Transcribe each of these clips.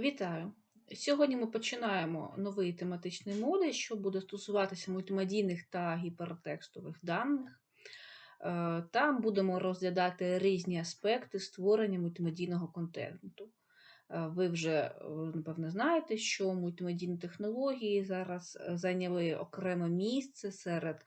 Вітаю! Сьогодні ми починаємо новий тематичний модуль, що буде стосуватися мультимедійних та гіпертекстових даних. Е, Там будемо розглядати різні аспекти створення мультимедійного контенту. Е, Ви вже, е, напевне, знаєте, що мультимедійні технології зараз зайняли окреме місце серед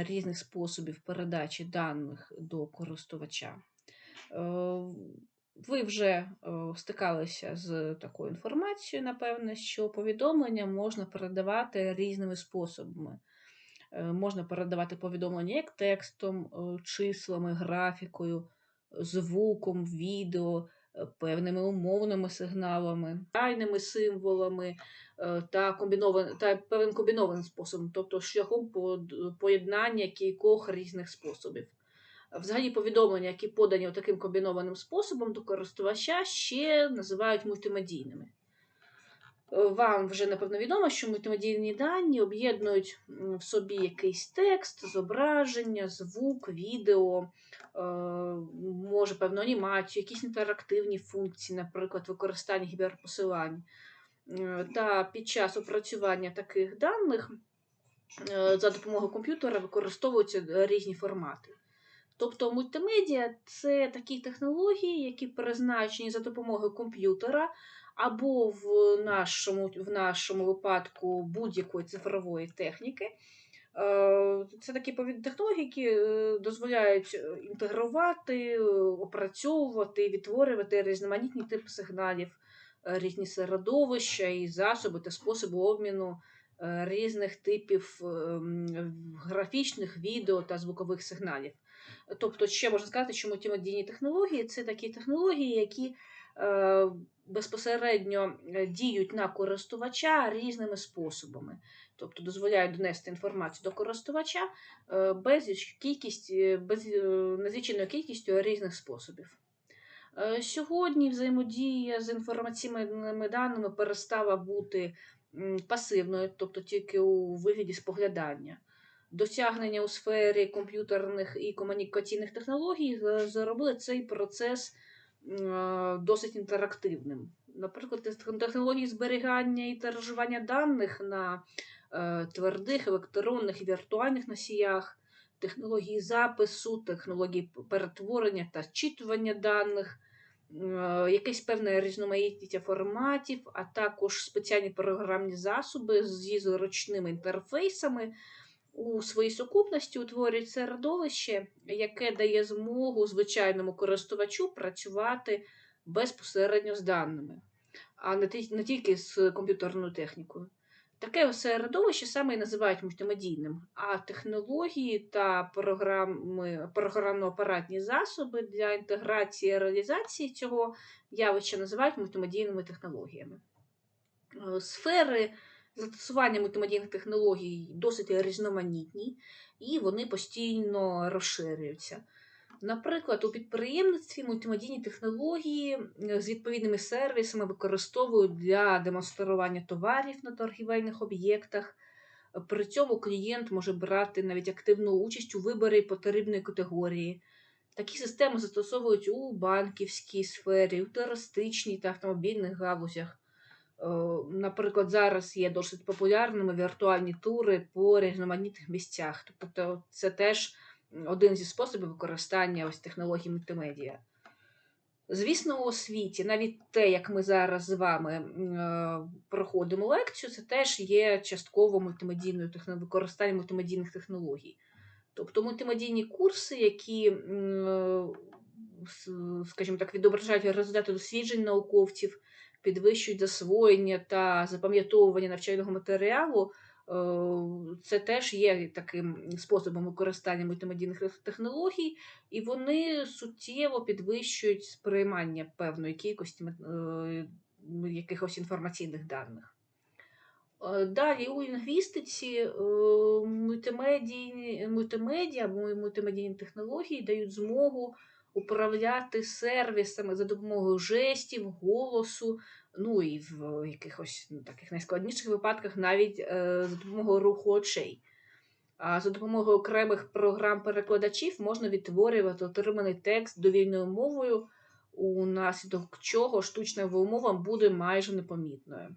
різних способів передачі даних до користувача. Ви вже е, стикалися з такою інформацією, напевне, що повідомлення можна передавати різними способами. Е, Можна передавати повідомлення як текстом, е, числами, графікою, звуком, відео, певними умовними сигналами, тайними символами та, комбінованим, та певним комбінованим способом, тобто шляхом поєднання кількох різних способів. Взагалі повідомлення, які подані таким комбінованим способом до користувача, ще називають мультимедійними. Е, Вам вже напевно відомо, що мультимедійні дані об'єднують в собі якийсь текст, зображення, звук, відео, е, може певну анімацію, якісь інтерактивні функції, наприклад, використання гіперпосилань. Е, Та під час опрацювання таких даних за допомогою комп'ютера використовуються різні формати. Тобто мультимедіа це такі технології, які призначені за допомогою комп'ютера або в нашому, в нашому випадку будь-якої цифрової техніки. Е, Це такі технології, які е, дозволяють е, інтегрувати, опрацьовувати, відтворювати різноманітні типи сигналів, різні середовища і засоби та способи обміну різних типів е, графічних, відео та звукових сигналів. Тобто, ще можна сказати, що мультимедійні технології це такі технології, які е, безпосередньо е, діють на користувача різними способами. Тобто дозволяють донести інформацію до користувача е, безліч кількість, без, незліченою кількістю різних способів. Сьогодні взаємодія з інформаційними даними перестала бути пасивною, тобто тільки у вигляді споглядання. Досягнення у сфері комп'ютерних і комунікаційних технологій е, зробили цей процес е, досить інтерактивним. Наприклад, технології зберігання і тиражування даних на е, твердих, електронних і віртуальних носіях, технології запису, технології перетворення та зчитування даних, якесь певне різноманіття форматів, а також спеціальні програмні засоби зі зручними інтерфейсами у своїй сукупності утворюють середовище, яке дає змогу звичайному користувачу працювати безпосередньо з даними, а не, тільки з комп'ютерною технікою. Таке середовище саме і називають мультимедійним, а технології та програми, програмно-апаратні засоби для інтеграції і реалізації цього явища називають мультимедійними технологіями. Е, Сфери застосування мультимедійних технологій досить різноманітні і вони постійно розширюються. Наприклад, у підприємництві мультимедійні технології з відповідними сервісами використовують для демонстрування товарів на торгівельних об'єктах. При цьому клієнт може брати навіть активну участь у виборі потрібної категорії. Такі системи застосовують у банківській сфері, у туристичній та автомобільних галузях. Е, Наприклад, зараз є досить популярними віртуальні тури по різноманітних місцях. Тобто, це теж один зі способів використання ось технологій мультимедіа. Звісно, у освіті, навіть те, як ми зараз з вами е, проходимо лекцію, це теж є частково мультимедійною техно- використання мультимедійних технологій. Тобто мультимедійні курси, які, е, скажімо так, відображають результати досліджень науковців, підвищують засвоєння та запам'ятовування навчального матеріалу, е, це теж є таким способом використання мультимедійних технологій, і вони суттєво підвищують сприймання певної кількості е, якихось інформаційних даних. Е, Далі у лінгвістиці мультимедіа або мультимедійні технології дають змогу управляти сервісами за допомогою жестів, голосу, ну і в якихось ну, таких найскладніших випадках навіть е, за допомогою руху очей. А за допомогою окремих програм-перекладачів можна відтворювати отриманий текст довільною мовою унаслідок чого штучна вимова буде майже непомітною.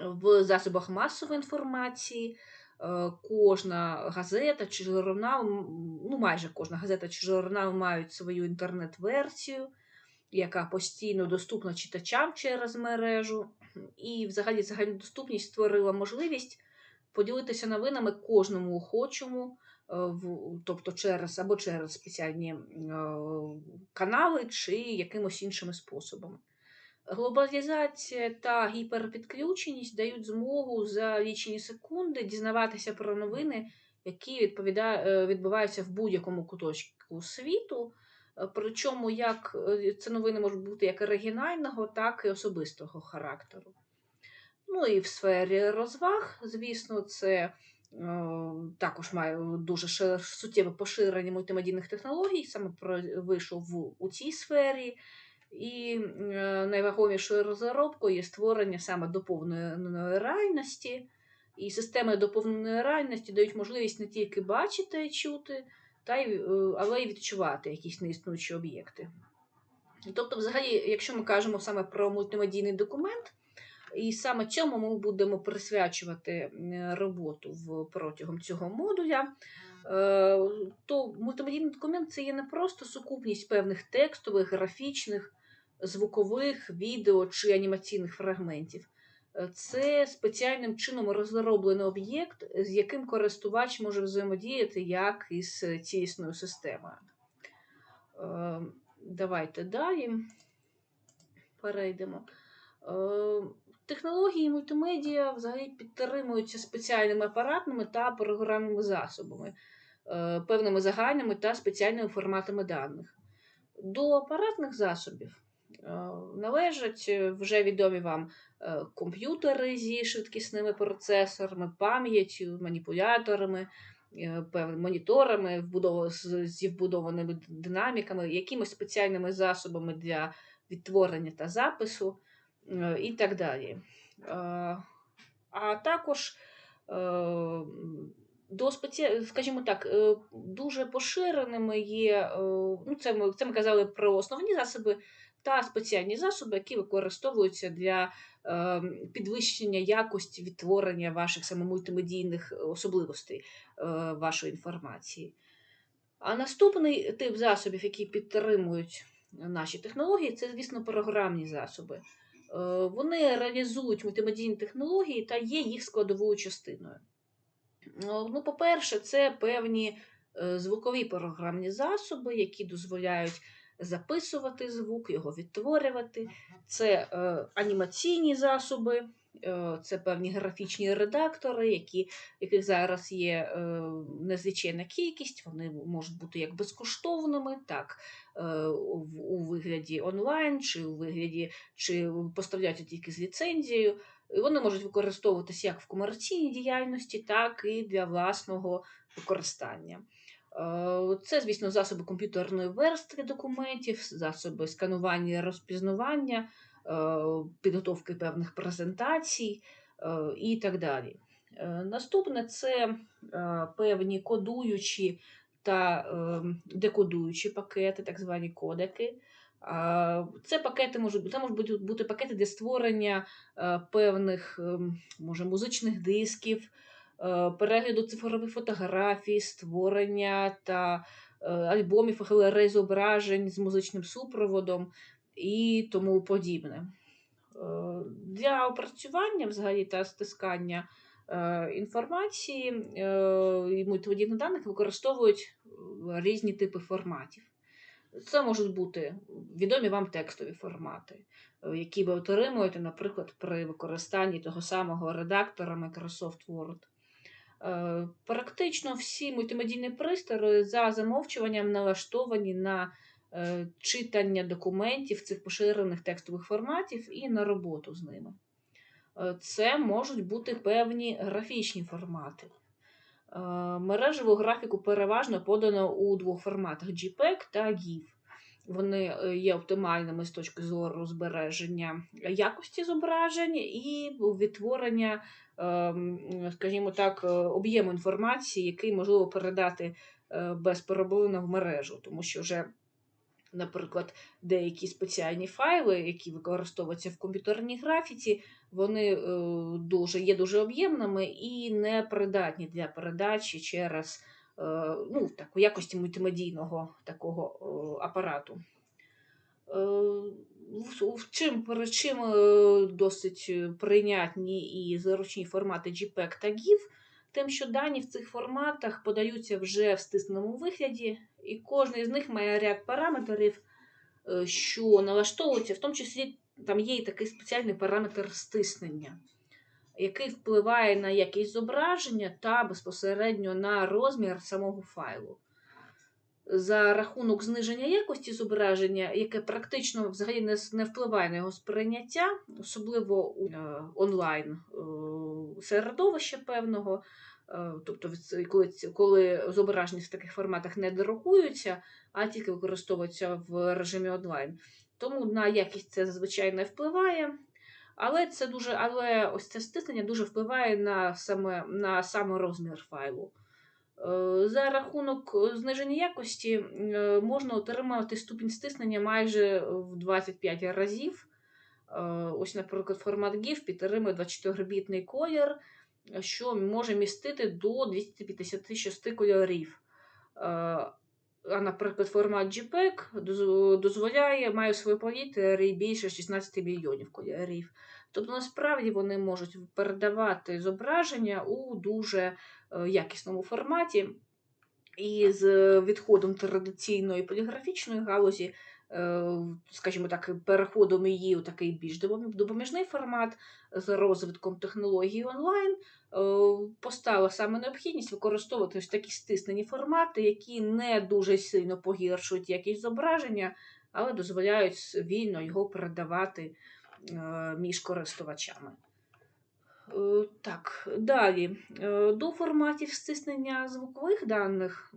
В засобах масової інформації кожна газета чи журнал, ну майже кожна газета чи журнал мають свою інтернет-версію, яка постійно доступна читачам через мережу. І взагалі загальнодоступність створила можливість поділитися новинами кожному охочому, е, тобто через або через спеціальні е, канали чи якимось іншими способами. Глобалізація та гіперпідключеність дають змогу за лічені секунди дізнаватися про новини, які е, відбуваються в будь-якому куточку світу. Е, Причому як е, це новини можуть бути як оригінального, так і особистого характеру. Ну і в сфері розваг, звісно, це також має дуже суттєве поширення мультимедійних технологій, саме про вийшов у цій сфері. І е, найвагомішою розробкою є створення саме доповненої реальності. І системи доповненої реальності дають можливість не тільки бачити і чути, та й, е, але й відчувати якісь неіснуючі об'єкти. Тобто, взагалі, якщо ми кажемо саме про мультимедійний документ, і саме цьому ми будемо присвячувати е, роботу в, протягом цього модуля, то мультимедійний документ це є не просто сукупність певних текстових, графічних, звукових, відео чи анімаційних фрагментів. Е, Це спеціальним чином розроблений об'єкт, з яким користувач може взаємодіяти як із цілісною системою. Е, Давайте далі перейдемо. Е, Технології мультимедіа взагалі підтримуються спеціальними апаратними та програмними засобами, е, певними загальними та спеціальними форматами даних. До апаратних засобів е, належать е, вже відомі вам е, комп'ютери зі швидкісними процесорами, пам'яттю, маніпуляторами, е, моніторами, вбудов- зі вбудованими динаміками, якимись спеціальними засобами для відтворення та запису е, і так далі. Е, А також е, до спеці... скажімо так, е, дуже поширеними є, е, ну це ми, це ми казали про основні засоби та спеціальні засоби, які використовуються для е, підвищення якості відтворення ваших саме мультимедійних особливостей е, вашої інформації. А наступний тип засобів, які підтримують наші технології, це, звісно, програмні засоби. Е, Вони реалізують мультимедійні технології та є їх складовою частиною. Ну, по-перше, це певні е, звукові програмні засоби, які дозволяють записувати звук, його відтворювати. Це е, анімаційні засоби, е, це певні графічні редактори, які, яких зараз є е, незвичайна кількість. Вони можуть бути як безкоштовними, так е, у, у вигляді онлайн, чи у вигляді, чи поставляються тільки з ліцензією. Вони можуть використовуватися як в комерційній діяльності, так і для власного використання. Е, Це, звісно, засоби комп'ютерної верстки документів, засоби сканування розпізнавання, е, підготовки певних презентацій е, і так далі. Наступне це певні кодуючі та декодуючі пакети, так звані кодеки. Це пакети можуть, це можуть бути, пакети для створення певних ем, може, музичних дисків, перегляду цифрових фотографій, створення та е, альбомів і галерей зображень з музичним супроводом і тому подібне. Е, Для опрацювання взагалі та стискання е, інформації е, і мультимедійних даних використовують е, різні типи форматів. Це можуть бути відомі вам текстові формати, е, які ви отримуєте, наприклад, при використанні того самого редактора Microsoft Word. Е, Практично всі мультимедійні пристрої за замовчуванням налаштовані на е, читання документів цих поширених текстових форматів і на роботу з ними. Е, Це можуть бути певні графічні формати. Е, Мережеву графіку переважно подано у двох форматах JPEG та GIF. Вони е, є оптимальними з точки зору збереження якості зображень і відтворення, ем, скажімо так, е, об'єму інформації, який можливо передати е, безперебойно в мережу, тому що вже наприклад, деякі спеціальні файли, які використовуються в комп'ютерній графіці, вони дуже, є дуже об'ємними і не придатні для передачі через ну, так, у якості мультимедійного такого е, апарату. Е, в- чим, чим е, досить е, прийнятні і зручні формати JPEG та GIF, тим, що дані в цих форматах подаються вже в стисненому вигляді, і кожен з них має ряд параметрів, е, що налаштовуються, в тому числі там є і такий спеціальний параметр стиснення, який впливає на якість зображення та безпосередньо на розмір самого файлу. За рахунок зниження якості зображення, яке практично взагалі не, впливає на його сприйняття, особливо у е, онлайн е, середовища певного, е, тобто коли, коли зображення в таких форматах не друкуються, а тільки використовуються в режимі онлайн. Тому на якість це зазвичай не впливає. Але це дуже, але ось це стиснення дуже впливає на саме на саме розмір файлу. Е, За рахунок е, зниження якості е, можна отримати ступінь стиснення майже в 25 разів. Ось, наприклад, формат GIF підтримує 24-бітний колір, що може містити до 256 кольорів. А, наприклад, формат JPEG доз- дозволяє, має свої політери більше 16 мільйонів кольорів. Тобто, насправді вони можуть передавати зображення у дуже е, якісному форматі. І з відходом традиційної поліграфічної галузі, скажімо так, переходом її у такий більш допоміжний формат з розвитком технологій онлайн, е, постала саме необхідність використовувати ось такі стиснені формати, які не дуже сильно погіршують якість зображення, але дозволяють вільно його передавати е, між користувачами. Е, Так, далі. Е, До форматів стиснення звукових даних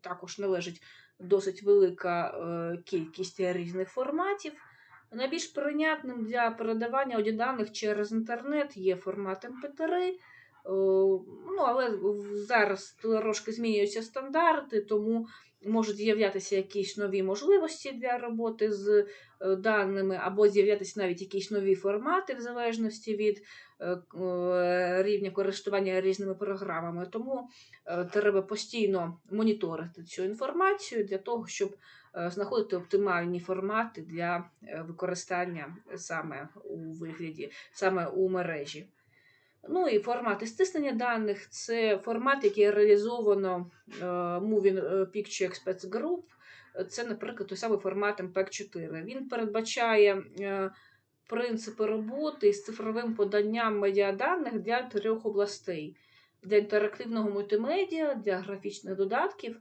також належить досить велика е, кількість різних форматів. Найбільш прийнятним для передавання аудіоданих через інтернет є формат MP3. е, Ну, але зараз трошки змінюються стандарти, тому можуть з'являтися якісь нові можливості для роботи з е, даними, або з'являтися навіть якісь нові формати в залежності від рівня користування різними програмами. Тому е, треба постійно моніторити цю інформацію для того, щоб е, знаходити оптимальні формати для е, використання саме у вигляді, саме у мережі. Ну і формати стиснення даних це формат, який реалізовано е, Moving Picture Experts Group. Це, наприклад, той самий формат MPEG-4. Він передбачає е, принципи роботи з цифровим поданням медіаданих для трьох областей: для інтерактивного мультимедіа, для графічних додатків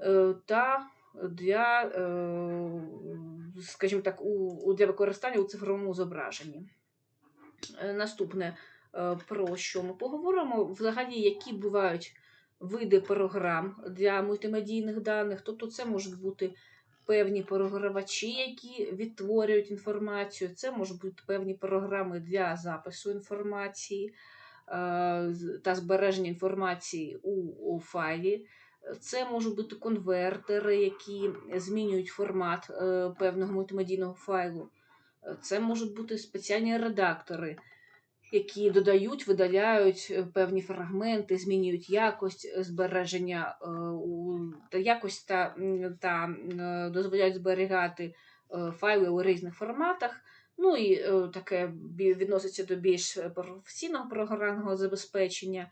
е, та для, е, скажімо так, для використання у цифровому зображенні. Е, Наступне, про що ми поговоримо, взагалі, які бувають види програм для мультимедійних даних. Тобто, це можуть бути певні програвачі, які відтворюють інформацію, це можуть бути певні програми для запису інформації е, та збереження інформації у, файлі. Це можуть бути конвертери, які змінюють формат е, певного мультимедійного файлу. Це можуть бути спеціальні редактори, які додають, видаляють е, певні фрагменти, змінюють якість е, збереження е, та якість та, та е, дозволяють зберігати файли у різних форматах. Ну і таке відноситься до більш професійного програмного забезпечення.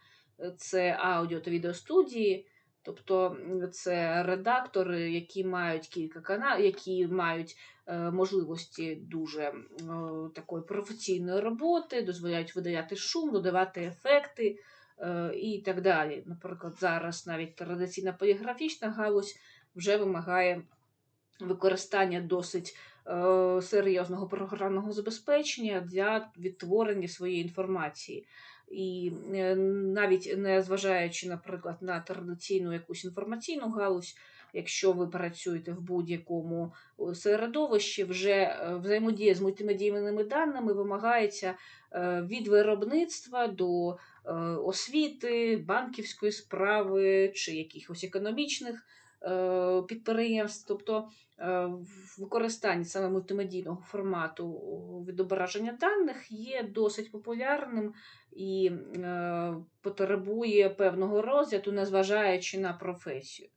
Це аудіо та відеостудії. Тобто це редактори, які мають кілька каналів, які мають е, можливості дуже е, такої професійної роботи, дозволяють видаляти шум, додавати ефекти е, і так далі. Наприклад, зараз навіть традиційна поліграфічна галузь вже вимагає використання досить серйозного програмного забезпечення для відтворення своєї інформації. І е, навіть не зважаючи, наприклад, на традиційну якусь інформаційну галузь, якщо ви працюєте в будь-якому е, середовищі, вже е, взаємодія з мультимедійними даними вимагається від виробництва до освіти, банківської справи чи якихось економічних підприємств. Тобто е, в використанні саме мультимедійного формату відображення даних є досить популярним і е, потребує певного розгляду, незважаючи на професію.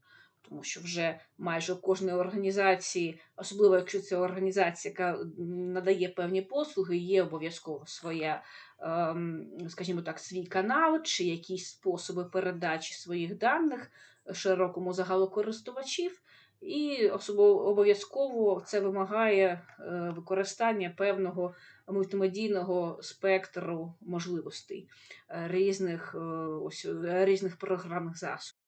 Тому що вже майже у кожної організації, особливо якщо це організація, яка надає певні послуги, є обов'язково своя, ем, скажімо так, свій канал чи якісь способи передачі своїх даних широкому загалу користувачів, і обов'язково це вимагає е, використання певного мультимедійного спектру можливостей е, різних, е, ось, різних програмних засобів.